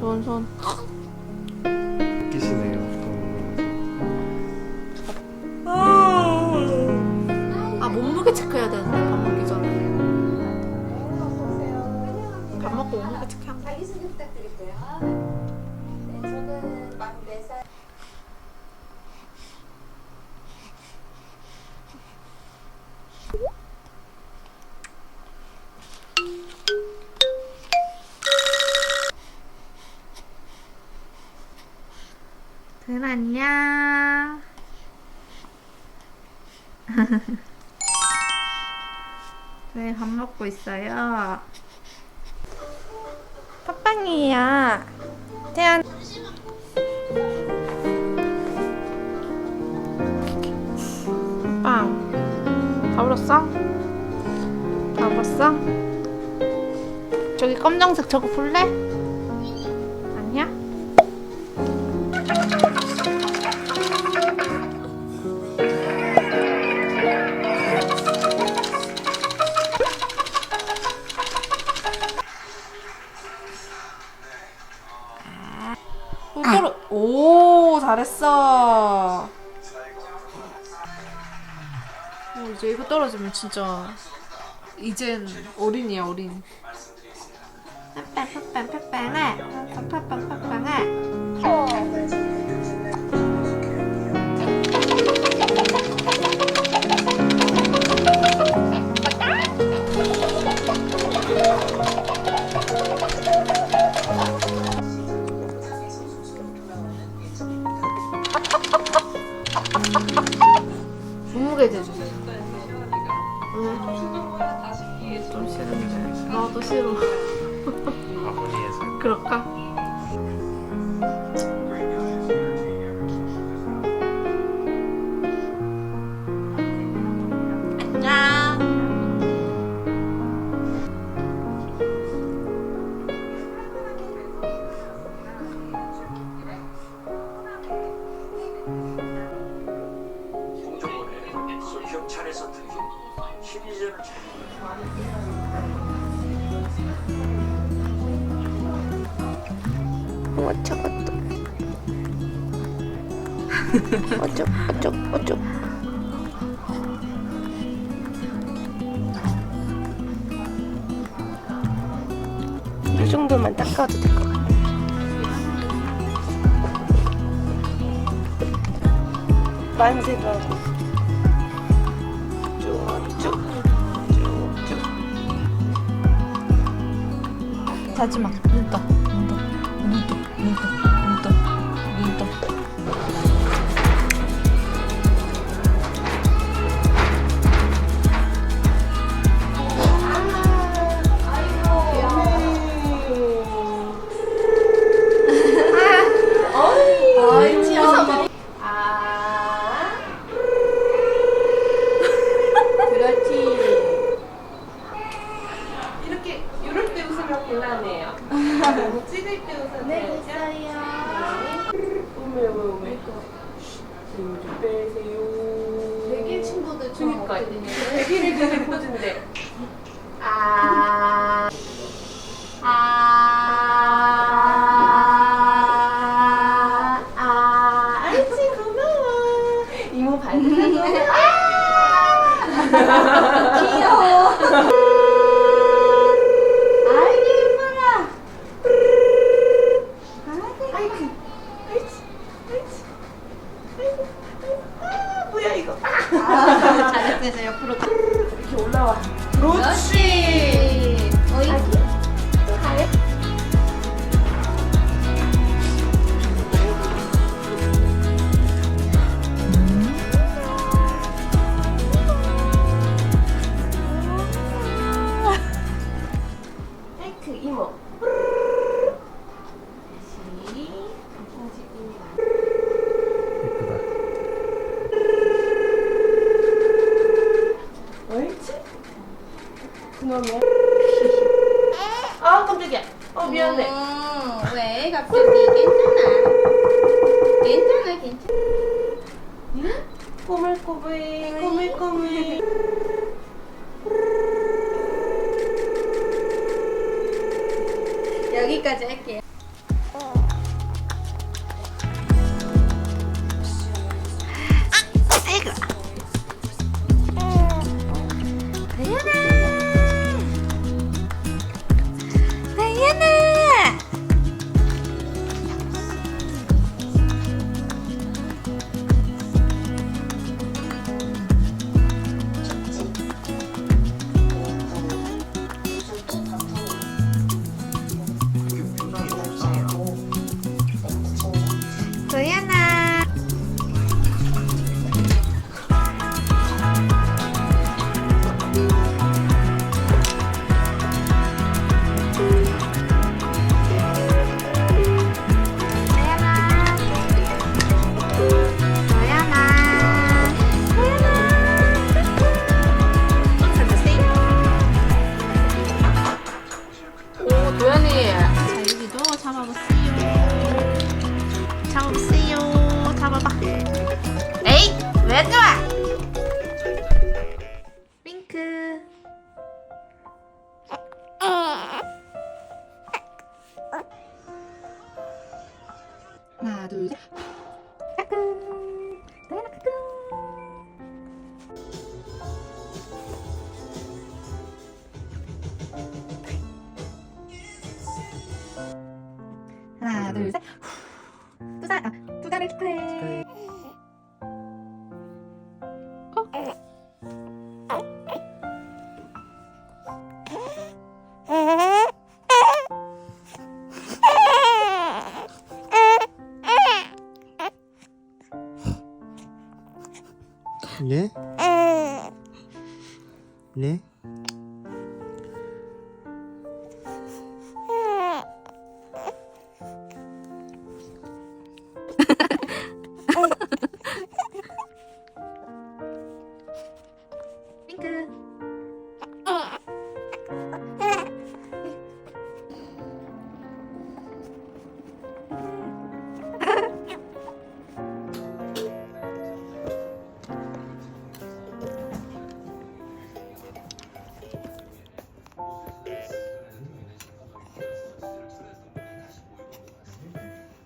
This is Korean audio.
손, 손. 들 안녕. 네, 밥 먹고 있어요. 팥빵이야. 태연. 빵. 다 울었어? 다 울었어? 저기 검정색 저거 볼래? 떨어. 오 잘했어. 어, 이제 이거 떨어지면 진짜 이젠 어린이야 어린. 빡빡빡빡빵아, 빡빡빡빵아. 그럴까? 어쩌 어쩌 어쩌 이 정도만 닦아도 될 것 같아 만세도 하고 쭉쭉 쭉쭉 자지 마. 눈 떠. 눈 떠. 눈 떠. 눈 떠. 눈 떠. 곤란해요. 너무 찍을 때 웃으면 네, 있어요. 오메 오메 오메. 힘좀 빼세요. 외길 친구들 좀 그니까 없거든요. 되게 되게 포즈인데. 아. 이렇게 올라와. 그렇지. 어이. 미친놈이야. 아 깜짝이야. 어 미안해. 어, 왜 갑자기 괜찮아? 괜찮아 괜찮아. 꼬물꼬물 꼬물꼬물. 여기까지 할게요. 에이 왜 좋아 윙크. 하나 둘 셋. 까꿍. 도현아 까꿍. 하나 둘 셋. 두사 아, 두다를 축하해 네? 네?